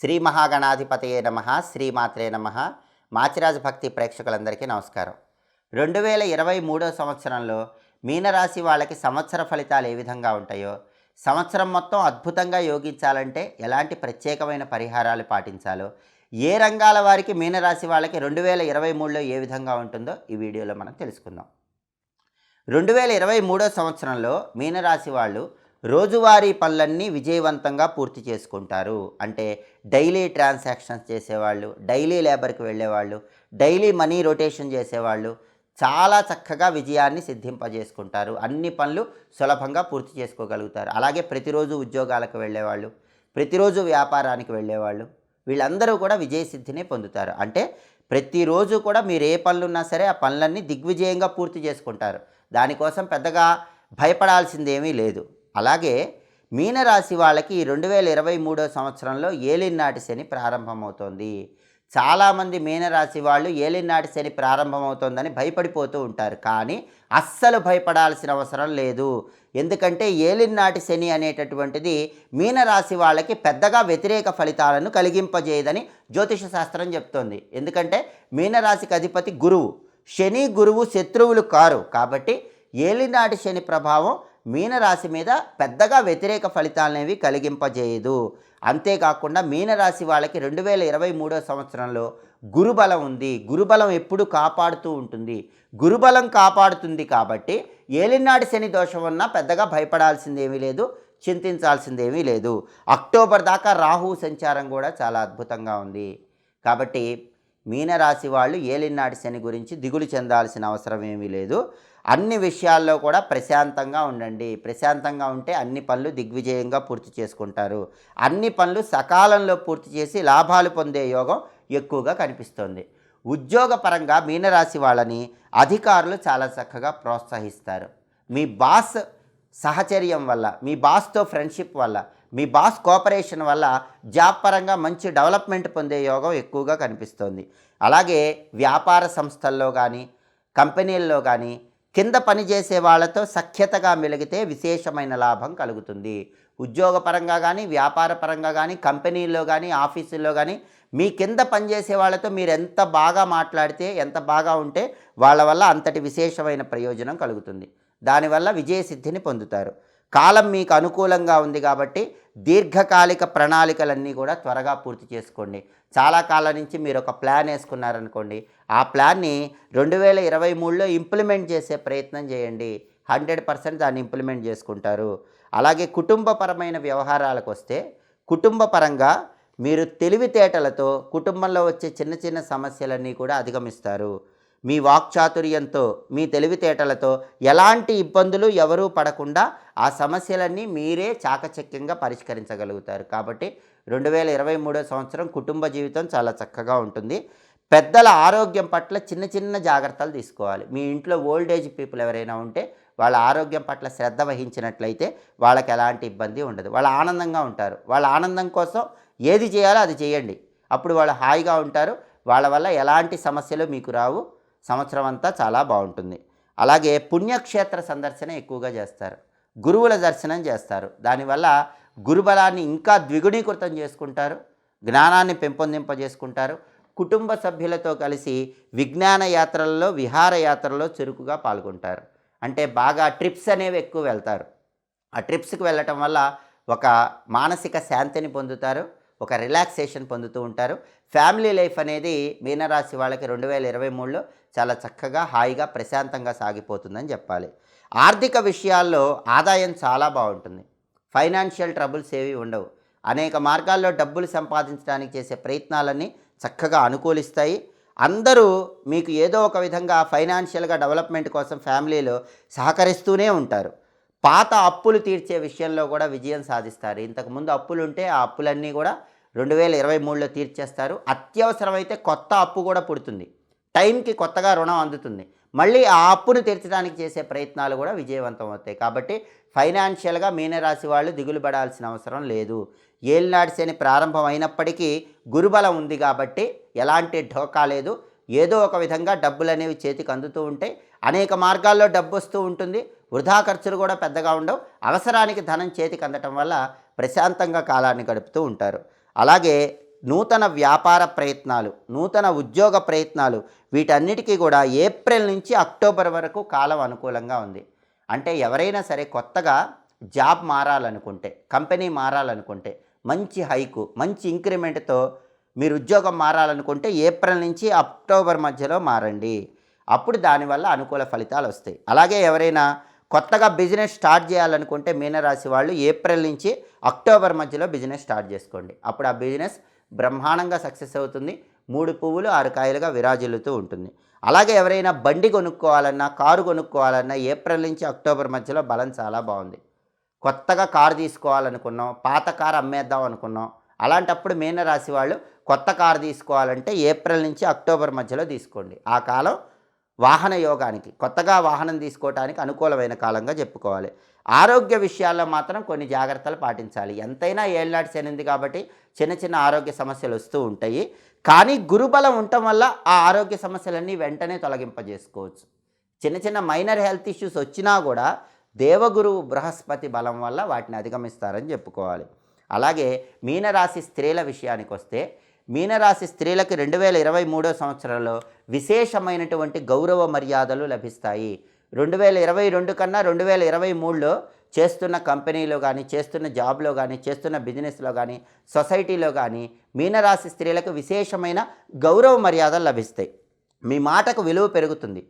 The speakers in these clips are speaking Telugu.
శ్రీ మహాగణాధిపతయే నమ శ్రీమాత్రే నమ. మాచిరాజు భక్తి ప్రేక్షకులందరికీ నమస్కారం. రెండు వేల ఇరవై మూడో సంవత్సరంలో మీనరాశి వాళ్ళకి సంవత్సర ఫలితాలు ఏ విధంగా ఉంటాయో సంవత్సరం మొత్తం అద్భుతంగా యోగించాలంటే ఎలాంటి ప్రత్యేకమైన పరిహారాలు పాటించాలో ఏ రంగాల వారికి మీనరాశి వాళ్ళకి రెండు వేల ఇరవై మూడులో ఏ విధంగా ఉంటుందో ఈ వీడియోలో మనం తెలుసుకుందాం. రెండు వేల ఇరవై మూడో సంవత్సరంలో మీనరాశి వాళ్ళు రోజువారీ పనులన్నీ విజయవంతంగా పూర్తి చేసుకుంటారు. అంటే డైలీ ట్రాన్సాక్షన్స్ చేసేవాళ్ళు డైలీ లేబర్కి వెళ్ళేవాళ్ళు డైలీ మనీ రొటేషన్ చేసేవాళ్ళు చాలా చక్కగా విజయాన్ని సిద్ధింపజేసుకుంటారు. అన్ని పనులు సులభంగా పూర్తి చేసుకోగలుగుతారు. అలాగే ప్రతిరోజు ఉద్యోగాలకు వెళ్ళేవాళ్ళు ప్రతిరోజు వ్యాపారానికి వెళ్ళేవాళ్ళు వీళ్ళందరూ కూడా విజయ సిద్ధిని పొందుతారు. అంటే ప్రతిరోజు కూడా మీరు ఏ పనులు ఉన్నా సరే ఆ పనులన్నీ దిగ్విజయంగా పూర్తి చేసుకుంటారు. దానికోసం పెద్దగా భయపడాల్సిందేమీ లేదు. అలాగే మీనరాశి వాళ్ళకి రెండు వేల ఇరవై మూడో సంవత్సరంలో ఏలినాటి శని ప్రారంభమవుతోంది. చాలామంది మీనరాశి వాళ్ళు ఏలినాటి శని ప్రారంభమవుతోందని భయపడిపోతూ ఉంటారు. కానీ అస్సలు భయపడాల్సిన అవసరం లేదు. ఎందుకంటే ఏలినాటి శని అనేటటువంటిది మీనరాశి వాళ్ళకి పెద్దగా వ్యతిరేక ఫలితాలను కలిగింపజేయదని జ్యోతిష శాస్త్రం చెప్తోంది. ఎందుకంటే మీనరాశికి అధిపతి గురువు. శని గురువు శత్రువులు కారు. కాబట్టి ఏలినాటి శని ప్రభావం మీనరాశి మీద పెద్దగా వ్యతిరేక ఫలితాలనేవి కలిగింపజేయదు. అంతేకాకుండా మీనరాశి వాళ్ళకి రెండు వేల ఇరవై మూడో సంవత్సరంలో గురుబలం ఉంది. గురుబలం ఎప్పుడు కాపాడుతూ ఉంటుంది. గురుబలం కాపాడుతుంది కాబట్టి ఏలినాటి శని దోషం ఉన్నా పెద్దగా భయపడాల్సిందేమీ లేదు చింతించాల్సిందేమీ లేదు. అక్టోబర్ దాకా రాహు సంచారం కూడా చాలా అద్భుతంగా ఉంది. కాబట్టి మీనరాశి వాళ్ళు ఏలినాటి శని గురించి దిగులు చెందాల్సిన అవసరం ఏమీ లేదు. అన్ని విషయాల్లో కూడా ప్రశాంతంగా ఉండండి. ప్రశాంతంగా ఉంటే అన్ని పనులు దిగ్విజయంగా పూర్తి చేసుకుంటారు. అన్ని పనులు సకాలంలో పూర్తి చేసి లాభాలు పొందే యోగం ఎక్కువగా కనిపిస్తుంది. ఉద్యోగపరంగా మీనరాశి వాళ్ళని అధికారులు చాలా చక్కగా ప్రోత్సహిస్తారు. మీ బాస్ సహచర్యం వల్ల మీ బాస్తో ఫ్రెండ్షిప్ వల్ల మీ బాస్ కోఆపరేషన్ వల్ల జాబ్ పరంగా మంచి డెవలప్మెంట్ పొందే యోగం ఎక్కువగా కనిపిస్తుంది. అలాగే వ్యాపార సంస్థల్లో కానీ కంపెనీల్లో కానీ కింద పనిచేసే వాళ్ళతో సఖ్యతగా మెలిగితే విశేషమైన లాభం కలుగుతుంది. ఉద్యోగపరంగా కానీ వ్యాపార పరంగా కానీ కంపెనీల్లో కానీ ఆఫీసుల్లో కానీ మీ కింద పనిచేసే వాళ్ళతో మీరు ఎంత బాగా మాట్లాడితే ఎంత బాగా ఉంటే వాళ్ళ వల్ల అంతటి విశేషమైన ప్రయోజనం కలుగుతుంది. దానివల్ల విజయసిద్ధిని పొందుతారు. కాలం మీకు అనుకూలంగా ఉంది కాబట్టి దీర్ఘకాలిక ప్రణాళికలన్నీ కూడా త్వరగా పూర్తి చేసుకోండి. చాలా కాలం నుంచి మీరు ఒక ప్లాన్ వేసుకున్నారనుకోండి. ఆ ప్లాన్ని రెండు వేల ఇరవై మూడులో ఇంప్లిమెంట్ చేసే ప్రయత్నం చేయండి. హండ్రెడ్ పర్సెంట్ దాన్ని ఇంప్లిమెంట్ చేసుకుంటారు. అలాగే కుటుంబపరమైన వ్యవహారాలకు వస్తే కుటుంబ పరంగా మీరు తెలివితేటలతో కుటుంబంలో వచ్చే చిన్న చిన్న సమస్యలన్నీ కూడా అధిగమిస్తారు. మీ వాక్చాతుర్యంతో మీ తెలివితేటలతో ఎలాంటి ఇబ్బందులు ఎవరూ పడకుండా ఆ సమస్యలన్నీ మీరే చాకచక్యంగా పరిష్కరించగలుగుతారు. కాబట్టి రెండు వేల ఇరవై మూడో సంవత్సరం కుటుంబ జీవితం చాలా చక్కగా ఉంటుంది. పెద్దల ఆరోగ్యం పట్ల చిన్న చిన్న జాగ్రత్తలు తీసుకోవాలి. మీ ఇంట్లో ఓల్డ్ ఏజ్ పీపుల్ ఎవరైనా ఉంటే వాళ్ళ ఆరోగ్యం పట్ల శ్రద్ధ వహించినట్లయితే వాళ్ళకి ఎలాంటి ఇబ్బంది ఉండదు. వాళ్ళు ఆనందంగా ఉంటారు. వాళ్ళ ఆనందం కోసం ఏది చేయాలో అది చేయండి. అప్పుడు వాళ్ళు హాయిగా ఉంటారు. వాళ్ళ వల్ల ఎలాంటి సమస్యలు మీకు రావు. సంవత్సరం అంతా చాలా బాగుంటుంది. అలాగే పుణ్యక్షేత్ర సందర్శన ఎక్కువగా చేస్తారు. గురువుల దర్శనం చేస్తారు. దానివల్ల గురుబలాన్ని ఇంకా ద్విగుణీకృతం చేసుకుంటారు. జ్ఞానాన్ని పెంపొందింపజేసుకుంటారు. కుటుంబ సభ్యులతో కలిసి విజ్ఞాన యాత్రల్లో విహారయాత్రల్లో చురుకుగా పాల్గొంటారు. అంటే బాగా ట్రిప్స్ అనేవి ఎక్కువ వెళ్తారు. ఆ ట్రిప్స్కి వెళ్ళటం వల్ల ఒక మానసిక శాంతిని పొందుతారు. ఒక రిలాక్సేషన్ పొందుతూ ఉంటారు. ఫ్యామిలీ లైఫ్ అనేది మీనరాశి వాళ్ళకి రెండు వేల ఇరవై మూడులో చాలా చక్కగా హాయిగా ప్రశాంతంగా సాగిపోతుందని చెప్పాలి. ఆర్థిక విషయాల్లో ఆదాయం చాలా బాగుంటుంది. ఫైనాన్షియల్ ట్రబుల్స్ ఏవి ఉండవు. అనేక మార్గాల్లో డబ్బులు సంపాదించడానికి చేసే ప్రయత్నాలన్నీ చక్కగా అనుకూలిస్తాయి. అందరూ మీకు ఏదో ఒక విధంగా ఫైనాన్షియల్గా డెవలప్మెంట్ కోసం ఫ్యామిలీలో సహకరిస్తూనే ఉంటారు. పాత అప్పులు తీర్చే విషయంలో కూడా విజయం సాధిస్తారు. ఇంతకుముందు అప్పులు ఉంటే ఆ అప్పులన్నీ కూడా రెండు వేల ఇరవై మూడులో తీర్చేస్తారు. అత్యవసరమైతే కొత్త అప్పు కూడా పుడుతుంది. టైంకి కొత్తగా రుణం అందుతుంది. మళ్ళీ ఆ అప్పును తీర్చడానికి చేసే ప్రయత్నాలు కూడా విజయవంతం అవుతాయి. కాబట్టి ఫైనాన్షియల్గా మీనరాశి వాళ్ళు దిగులు పడాల్సిన అవసరం లేదు. ఏలినాటి శని ప్రారంభం అయినప్పటికీ గురుబలం ఉంది కాబట్టి ఎలాంటి ఢోకా లేదు. ఏదో ఒక విధంగా డబ్బులు అనేవి చేతికి అందుతూ ఉంటాయి అనేక మార్గాల్లో డబ్బు వస్తూ ఉంటుంది. వృధా ఖర్చులు కూడా పెద్దగా ఉండవు. అవసరానికి ధనం చేతికి అందటం వల్ల ప్రశాంతంగా కాలాన్ని గడుపుతూ ఉంటారు. అలాగే నూతన వ్యాపార ప్రయత్నాలు నూతన ఉద్యోగ ప్రయత్నాలు వీటన్నిటికీ కూడా ఏప్రిల్ నుంచి అక్టోబర్ వరకు కాలం అనుకూలంగా ఉంది. అంటే ఎవరైనా సరే కొత్తగా జాబ్ మారాలనుకుంటే కంపెనీ మారాలనుకుంటే మంచి హైకు మంచి ఇంక్రిమెంట్తో మీరు ఉద్యోగం మారాలనుకుంటే ఏప్రిల్ నుంచి అక్టోబర్ మధ్యలో మారండి. అప్పుడు దానివల్ల అనుకూల ఫలితాలు వస్తాయి. అలాగే ఎవరైనా కొత్తగా బిజినెస్ స్టార్ట్ చేయాలనుకుంటే మీనరాశి వాళ్ళు ఏప్రిల్ నుంచి అక్టోబర్ మధ్యలో బిజినెస్ స్టార్ట్ చేసుకోండి. అప్పుడు ఆ బిజినెస్ బ్రహ్మాండంగా సక్సెస్ అవుతుంది. మూడు పువ్వులు ఆరు కాయలుగా విరాజిల్లుతూ ఉంటుంది. అలాగే ఎవరైనా బండి కొనుక్కోవాలన్నా కారు కొనుక్కోవాలన్నా ఏప్రిల్ నుంచి అక్టోబర్ మధ్యలో బలం చాలా బాగుంది. కొత్తగా కారు తీసుకోవాలనుకున్నాం పాత కారు అమ్మేద్దాం అనుకున్నాం. అలాంటప్పుడు మీనరాశి వాళ్ళు కొత్త కారు తీసుకోవాలంటే ఏప్రిల్ నుంచి అక్టోబర్ మధ్యలో తీసుకోండి. ఆ కాలం వాహన యోగానికి కొత్తగా వాహనం తీసుకోవటానికి అనుకూలమైన కాలంగా చెప్పుకోవాలి. ఆరోగ్య విషయాల్లో మాత్రం కొన్ని జాగ్రత్తలు పాటించాలి. ఎంతైనా ఏళ్ళనాటి శనింది కాబట్టి చిన్న చిన్న ఆరోగ్య సమస్యలు వస్తూ ఉంటాయి. కానీ గురుబలం ఉండటం వల్ల ఆ ఆరోగ్య సమస్యలన్నీ వెంటనే తొలగింపజేసుకోవచ్చు. చిన్న చిన్న మైనర్ హెల్త్ ఇష్యూస్ వచ్చినా కూడా దేవగురువు బృహస్పతి బలం వల్ల వాటిని అధిగమిస్తారని చెప్పుకోవాలి. అలాగే మీనరాశి స్త్రీల విషయానికి వస్తే మీనరాశి స్త్రీలకు రెండు వేల ఇరవై మూడో సంవత్సరంలో విశేషమైనటువంటి గౌరవ మర్యాదలు లభిస్తాయి. రెండు వేల ఇరవై రెండు కన్నా రెండు వేల ఇరవై మూడులో చేస్తున్న కంపెనీలో కానీ చేస్తున్న జాబ్లో కానీ చేస్తున్న బిజినెస్లో కానీ సొసైటీలో కానీ మీనరాశి స్త్రీలకు విశేషమైన గౌరవ మర్యాదలు లభిస్తాయి. మీ మాటకు విలువ పెరుగుతుంది.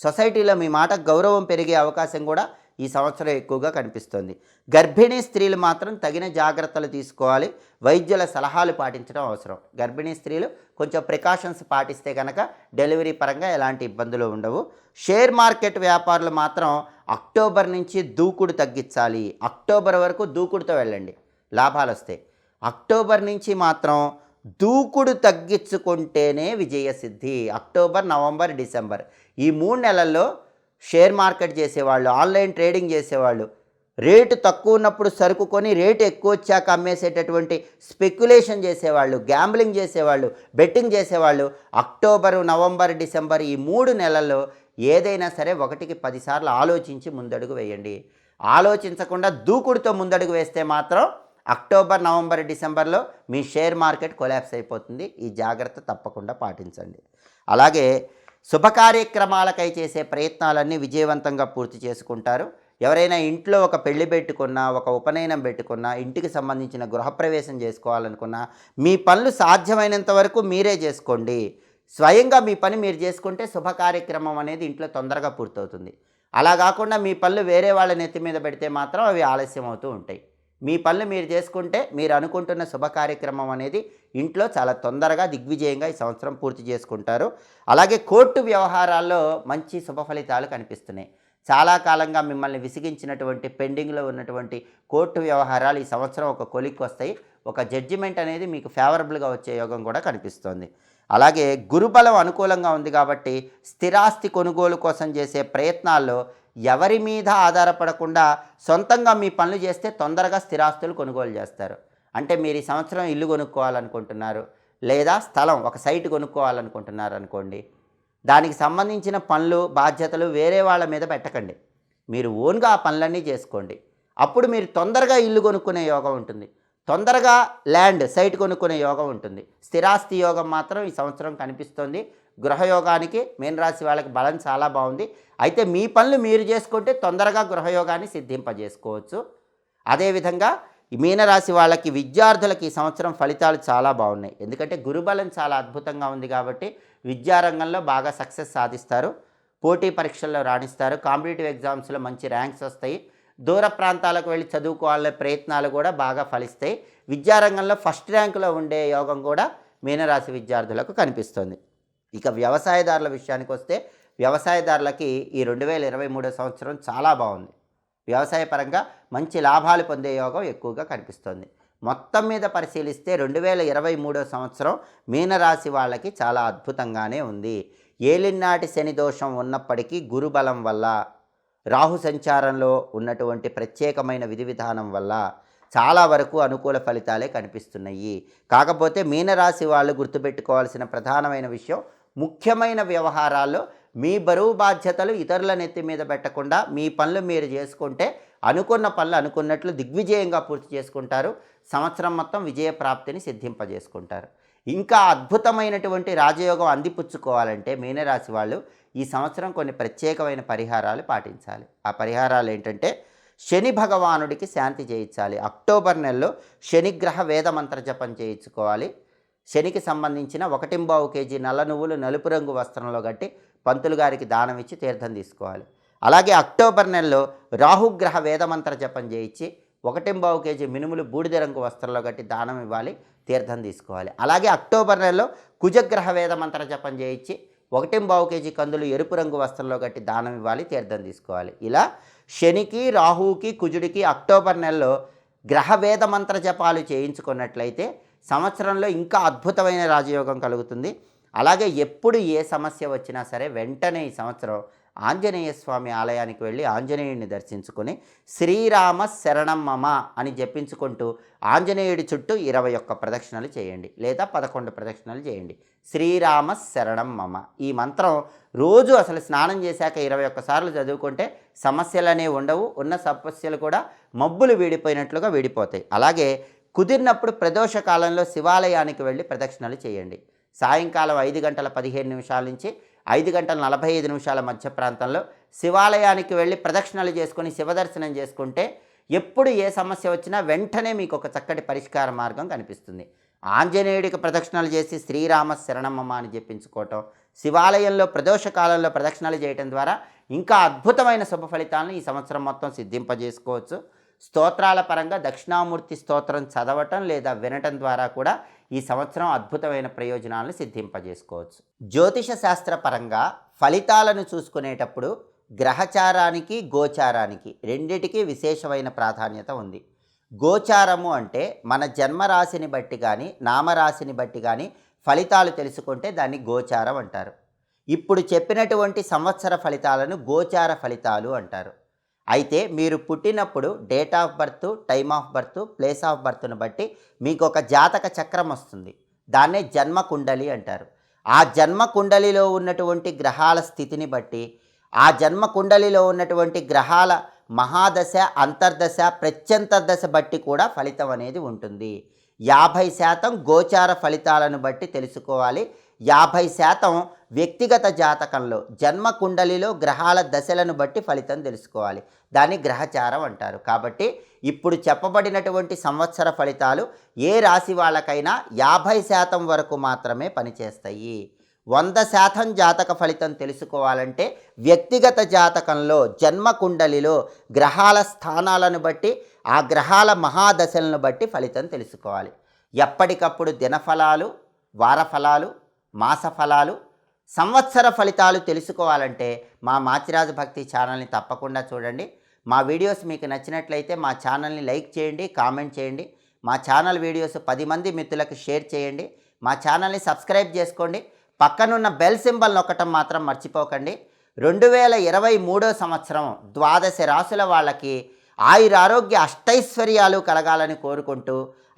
సొసైటీలో మీ మాటకు గౌరవం పెరిగే అవకాశం కూడా ఈ సంవత్సరం ఎక్కువగా కనిపిస్తుంది. గర్భిణీ స్త్రీలు మాత్రం తగిన జాగ్రత్తలు తీసుకోవాలి. వైద్యుల సలహాలు పాటించడం అవసరం. గర్భిణీ స్త్రీలు కొంచెం ప్రికాషన్స్ పాటిస్తే కనుక డెలివరీ పరంగా ఎలాంటి ఇబ్బందులు ఉండవు. షేర్ మార్కెట్ వ్యాపారులు మాత్రం అక్టోబర్ నుంచి దూకుడు తగ్గించాలి. అక్టోబర్ వరకు దూకుడుతో వెళ్ళండి. లాభాలు వస్తాయి. అక్టోబర్ నుంచి మాత్రం దూకుడు తగ్గించుకుంటేనే విజయసిద్ధి. అక్టోబర్ నవంబర్ డిసెంబర్ ఈ మూడు నెలల్లో షేర్ మార్కెట్ చేసేవాళ్ళు ఆన్లైన్ ట్రేడింగ్ చేసేవాళ్ళు. రేటు తక్కువ ఉన్నప్పుడు సరుకు కొని రేటు ఎక్కువ వచ్చాక అమ్మేసేటటువంటి స్పెక్యులేషన్ చేసేవాళ్ళు గ్యాంబ్లింగ్ చేసేవాళ్ళు బెట్టింగ్ చేసేవాళ్ళు. అక్టోబరు నవంబర్ డిసెంబర్ ఈ మూడు నెలల్లో ఏదైనా సరే ఒకటికి పదిసార్లు ఆలోచించి ముందడుగు వేయండి. ఆలోచించకుండా దూకుడుతో ముందడుగు వేస్తే మాత్రం అక్టోబర్ నవంబర్ డిసెంబర్లో మీ షేర్ మార్కెట్ కొలాప్స్ అయిపోతుంది. ఈ జాగ్రత్త తప్పకుండా పాటించండి. అలాగే శుభ కార్యక్రమాలకై చేసే ప్రయత్నాలన్నీ విజయవంతంగా పూర్తి చేసుకుంటారు. ఎవరైనా ఇంట్లో ఒక పెళ్ళి పెట్టుకున్నా ఒక ఉపనయనం పెట్టుకున్నా ఇంటికి సంబంధించిన గృహప్రవేశం చేసుకోవాలనుకున్నా మీ పనులు సాధ్యమైనంత వరకు మీరే చేసుకోండి. స్వయంగా మీ పని మీరు చేసుకుంటే శుభ కార్యక్రమం అనేది ఇంట్లో తొందరగా పూర్తవుతుంది. అలా కాకుండా మీ పనులు వేరే వాళ్ళ నెత్తి మీద పెడితే మాత్రం అవి ఆలస్యం అవుతూ ఉంటాయి. మీ పనులు మీరు చేసుకుంటే మీరు అనుకుంటున్న శుభ కార్యక్రమం అనేది ఇంట్లో చాలా తొందరగా దిగ్విజయంగా ఈ సంవత్సరం పూర్తి చేసుకుంటారు. అలాగే కోర్టు వ్యవహారాల్లో మంచి శుభ ఫలితాలు కనిపిస్తున్నాయి. చాలా కాలంగా మిమ్మల్ని విసిగించినటువంటి పెండింగ్లో ఉన్నటువంటి కోర్టు వ్యవహారాలు ఈ సంవత్సరం ఒక కొలిక్కి వస్తాయి. ఒక జడ్జిమెంట్ అనేది మీకు ఫేవరబుల్గా వచ్చే యోగం కూడా కనిపిస్తోంది. అలాగే గురుబలం అనుకూలంగా ఉంది కాబట్టి స్థిరాస్తి కొనుగోలు కోసం చేసే ప్రయత్నాల్లో ఎవరి మీద ఆధారపడకుండా సొంతంగా మీ పనులు చేస్తే తొందరగా స్థిరాస్తులు కొనుగోలు చేస్తారు. అంటే మీరు ఈ సంవత్సరం ఇల్లు కొనుక్కోవాలనుకుంటున్నారు లేదా స్థలం ఒక సైట్ కొనుక్కోవాలనుకుంటున్నారు అనుకోండి దానికి సంబంధించిన పనులు బాధ్యతలు వేరే వాళ్ళ మీద పెట్టకండి. మీరు ఓన్గా ఆ పనులన్నీ చేసుకోండి. అప్పుడు మీరు తొందరగా ఇల్లు కొనుక్కునే యోగం ఉంటుంది. తొందరగా ల్యాండ్ సైట్ కొనుక్కునే యోగం ఉంటుంది. స్థిరాస్తి యోగం మాత్రం ఈ సంవత్సరం కనిపిస్తుంది. గృహయోగానికి మీన రాశి వాళ్ళకి బలం చాలా బాగుంది. అయితే మీ పనులు మీరు చేసుకుంటే తొందరగా గృహయోగాన్ని సిద్ధింపజేసుకోవచ్చు. అదేవిధంగా ఈ మీనరాశి వాళ్ళకి విద్యార్థులకి ఈ సంవత్సరం ఫలితాలు చాలా బాగున్నాయి. ఎందుకంటే గురుబలం చాలా అద్భుతంగా ఉంది కాబట్టి విద్యారంగంలో బాగా సక్సెస్ సాధిస్తారు. పోటీ పరీక్షల్లో రాణిస్తారు. కాంపిటేటివ్ ఎగ్జామ్స్లో మంచి ర్యాంక్స్ వస్తాయి. దూర ప్రాంతాలకు వెళ్ళి చదువుకోవాలనే ప్రయత్నాలు కూడా బాగా ఫలిస్తాయి. విద్యారంగంలో ఫస్ట్ ర్యాంకులో ఉండే యోగం కూడా మీనరాశి విద్యార్థులకు కనిపిస్తుంది. ఇక వ్యవసాయదారుల విషయానికి వస్తే వ్యవసాయదారులకి ఈ రెండు వేల ఇరవై మూడో సంవత్సరం చాలా బాగుంది. వ్యవసాయ పరంగా మంచి లాభాలు పొందే యోగం ఎక్కువగా కనిపిస్తుంది. మొత్తం మీద పరిశీలిస్తే రెండు వేల ఇరవై మూడో సంవత్సరం మీనరాశి వాళ్ళకి చాలా అద్భుతంగానే ఉంది. ఏలినాటి శని దోషం ఉన్నప్పటికీ గురుబలం వల్ల రాహు సంచారంలో ఉన్నటువంటి ప్రత్యేకమైన విధి విధానం వల్ల చాలా వరకు అనుకూల ఫలితాలే కనిపిస్తున్నాయి. కాకపోతే మీనరాశి వాళ్ళు గుర్తుపెట్టుకోవాల్సిన ప్రధానమైన విషయం ముఖ్యమైన వ్యవహారాల్లో మీ బరువు బాధ్యతలు ఇతరుల నెత్తి మీద పెట్టకుండా మీ పనులు మీరు చేసుకుంటే అనుకున్న పనులు అనుకున్నట్లు దిగ్విజయంగా పూర్తి చేసుకుంటారు. సంవత్సరం మొత్తం విజయ ప్రాప్తిని సిద్ధింపజేసుకుంటారు. ఇంకా అద్భుతమైనటువంటి రాజయోగం అందిపుచ్చుకోవాలంటే మీనరాశి వాళ్ళు ఈ సంవత్సరం కొన్ని ప్రత్యేకమైన పరిహారాలు పాటించాలి. ఆ పరిహారాలు ఏంటంటే శని భగవానుడికి శాంతి చేయించాలి. అక్టోబర్ నెలలో శనిగ్రహ వేదమంత్ర జపం చేయించుకోవాలి. శనికి సంబంధించిన ఒకటింబావు కేజీ నల్ల నువ్వులు నలుపు రంగు వస్త్రంలో కట్టి పంతులు గారికి దానం ఇచ్చి తీర్థం తీసుకోవాలి. అలాగే అక్టోబర్ నెలలో రాహుగ్రహ వేదమంత్ర జపం చేయించి ఒకటింబావు కేజీ మినుములు బూడిద రంగు వస్త్రంలో కట్టి దానం ఇవ్వాలి తీర్థం తీసుకోవాలి. అలాగే అక్టోబర్ నెలలో కుజగ్రహ వేదమంత్ర జపం చేయించి ఒకటింబావు కేజీ కందులు ఎరుపు రంగు వస్త్రంలో కట్టి దానం ఇవ్వాలి తీర్థం తీసుకోవాలి. ఇలా శనికి రాహుకి కుజుడికి అక్టోబర్ నెలలో గ్రహ వేద మంత్ర జపాలు చేయించుకున్నట్లయితే సంవత్సరంలో ఇంకా అద్భుతమైన రాజయోగం కలుగుతుంది. అలాగే ఎప్పుడు ఏ సమస్య వచ్చినా సరే వెంటనే ఈ సంవత్సరం ఆంజనేయ స్వామి ఆలయానికి వెళ్ళి ఆంజనేయుడిని దర్శించుకొని శ్రీరామ శరణం మమ అని జపించుకుంటూ ఆంజనేయుడి చుట్టూ ఇరవై ఒక్క ప్రదక్షిణలు చేయండి లేదా పదకొండు ప్రదక్షిణలు చేయండి. శ్రీరామ శరణం మమ. ఈ మంత్రం రోజు అసలు స్నానం చేశాక ఇరవై ఒక్కసార్లు చదువుకుంటే సమస్యలనే ఉండవు ఉన్న సమస్యలు కూడా మబ్బులు వీడిపోయినట్లుగా వీడిపోతాయి. అలాగే కుదిరినప్పుడు ప్రదోష కాలంలో శివాలయానికి వెళ్ళి ప్రదక్షిణలు చేయండి. సాయంకాలం ఐదు గంటల పదిహేను నిమిషాల నుంచి ఐదు గంటల నలభై ఐదు నిమిషాల మధ్య ప్రాంతంలో శివాలయానికి వెళ్ళి ప్రదక్షిణలు చేసుకొని శివదర్శనం చేసుకుంటే ఎప్పుడు ఏ సమస్య వచ్చినా వెంటనే మీకు ఒక చక్కటి పరిష్కార మార్గం కనిపిస్తుంది. ఆంజనేయుడికి ప్రదక్షిణలు చేసి శ్రీరామ శరణమ్మ అని చెప్పించుకోవటం శివాలయంలో ప్రదోష కాలంలో ప్రదక్షిణలు చేయటం ద్వారా ఇంకా అద్భుతమైన శుభ ఫలితాలను ఈ సంవత్సరం మొత్తం సిద్ధింపజేసుకోవచ్చు. స్తోత్రాల పరంగా దక్షిణామూర్తి స్తోత్రం చదవటం లేదా వినటం ద్వారా కూడా ఈ సంవత్సరం అద్భుతమైన ప్రయోజనాలను సిద్ధింపజేసుకోవచ్చు. జ్యోతిష శాస్త్ర పరంగా ఫలితాలను చూసుకునేటప్పుడు గ్రహచారానికి గోచారానికి రెండిటికి విశేషమైన ప్రాధాన్యత ఉంది. గోచారము అంటే మన జన్మరాశిని బట్టి కానీ నామరాశిని బట్టి కానీ ఫలితాలు తెలుసుకుంటే దాన్ని గోచారం అంటారు. ఇప్పుడు చెప్పినటువంటి సంవత్సర ఫలితాలను గోచార ఫలితాలు అంటారు. అయితే మీరు పుట్టినప్పుడు date of birth time of birth place of బర్త్ను బట్టి మీకు ఒక జాతక చక్రం వస్తుంది. దాన్నే జన్మ కుండలి అంటారు. ఆ జన్మ కుండలిలో ఉన్నటువంటి గ్రహాల స్థితిని బట్టి ఆ జన్మ కుండలిలో ఉన్నటువంటి గ్రహాల మహాదశ అంతర్దశ ప్రత్యంతర్దశ బట్టి కూడా ఫలితం అనేది ఉంటుంది. యాభై శాతం గోచార ఫలితాలను బట్టి తెలుసుకోవాలి. యాభై శాతం వ్యక్తిగత జాతకంలో జన్మ కుండలిలో గ్రహాల దశలను బట్టి ఫలితం తెలుసుకోవాలి. దాన్ని గ్రహచారం అంటారు. కాబట్టి ఇప్పుడు చెప్పబడినటువంటి సంవత్సర ఫలితాలు ఏ రాశి వాళ్ళకైనా యాభై శాతం వరకు మాత్రమే పనిచేస్తాయి. వంద శాతం జాతక ఫలితం తెలుసుకోవాలంటే వ్యక్తిగత జాతకంలో జన్మ కుండలిలో గ్రహాల స్థానాలను బట్టి ఆ గ్రహాల మహాదశలను బట్టి ఫలితం తెలుసుకోవాలి. ఎప్పటికప్పుడు దినఫలాలు వారఫలాలు మాసఫలాలు సంవత్సర ఫలితాలు తెలుసుకోవాలంటే మా మాచిరాజు భక్తి ఛానల్ని తప్పకుండా చూడండి. మా వీడియోస్ మీకు నచ్చినట్లయితే మా ఛానల్ని లైక్ చేయండి కామెంట్ చేయండి. మా ఛానల్ వీడియోస్ పది మంది మిత్రులకు షేర్ చేయండి. మా ఛానల్ని సబ్స్క్రైబ్ చేసుకోండి. పక్కనున్న బెల్ సింబల్ నొక్కటం మాత్రం మర్చిపోకండి. రెండు వేల ఇరవై మూడో సంవత్సరం ద్వాదశ రాసుల వాళ్ళకి ఆయురారోగ్య అష్టైశ్వర్యాలు కలగాలని కోరుకుంటూ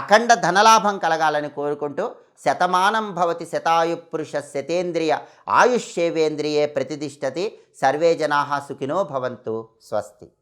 అఖండ ధనలాభం కలగాలని కోరుకుంటూ శతమానం భవతి శతాయు పురుష శతేంద్రియ ఆయుష్యేవేంద్రియే ప్రతిష్టతి. సర్వే జనా సుఖినో భవంతు. స్వస్తి.